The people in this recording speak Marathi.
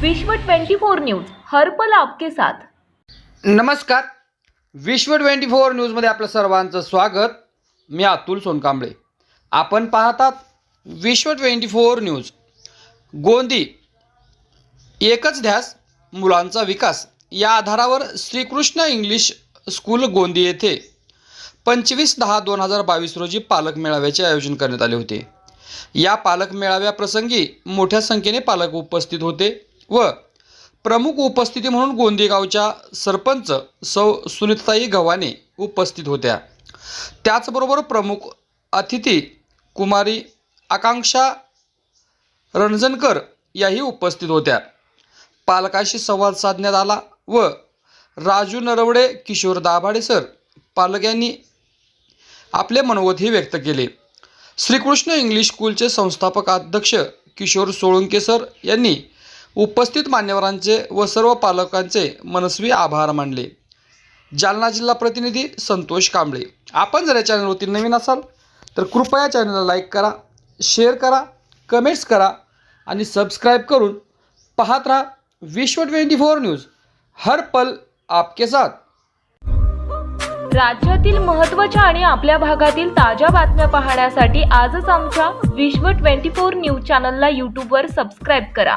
विश्व 24 न्यूज हरपल आपके साथ. नमस्कार. विश्व ट्वेंटी फोर न्यूजमध्ये आपलं सर्वांचं स्वागत. मी अतुल सोनकांबळे. आपण पाहतात विश्व ट्वेंटी फोर न्यूज. गोंदी एकच ध्यास मुलांचा विकास. या आधारावर श्रीकृष्ण इंग्लिश स्कूल गोंदी येथे पंचवीस दहा दोन हजार बावीस रोजी पालक मेळाव्याचे आयोजन करण्यात आले होते. या पालक मेळाव्याप्रसंगी मोठ्या संख्येने पालक उपस्थित होते. व प्रमुख उपस्थिती म्हणून गोंदेगावच्या सरपंच सौ सुनीताई गव्हाणे उपस्थित होत्या. त्याचबरोबर प्रमुख अतिथी कुमारी आकांक्षा रणजनकर याही उपस्थित होत्या. पालकाशी संवाद साधण्यात आला व राजू नरवडे किशोर दाभाडे सर पालक यांनी आपले मनोगतही व्यक्त केले. श्रीकृष्ण इंग्लिश स्कूलचे संस्थापक अध्यक्ष किशोर सोळंके सर यांनी उपस्थित मान्यवरांचे व सर्व पालकांचे मनस्वी आभार मानले. जालना जिल्हा प्रतिनिधी संतोष कांबळे. आपण जर या चॅनलवरती नवीन असाल तर कृपया चॅनलला लाईक करा शेअर करा कमेंट्स करा आणि सबस्क्राईब करून पाहत राहा विश्व ट्वेंटी फोर न्यूज. हर पल आपके साथ. राज्यातील महत्त्वाच्या आणि आपल्या भागातील ताज्या बातम्या पाहण्यासाठी आजच आमच्या विश्व 24 न्यूज चॅनलला यूट्यूबवर सबस्क्राईब करा.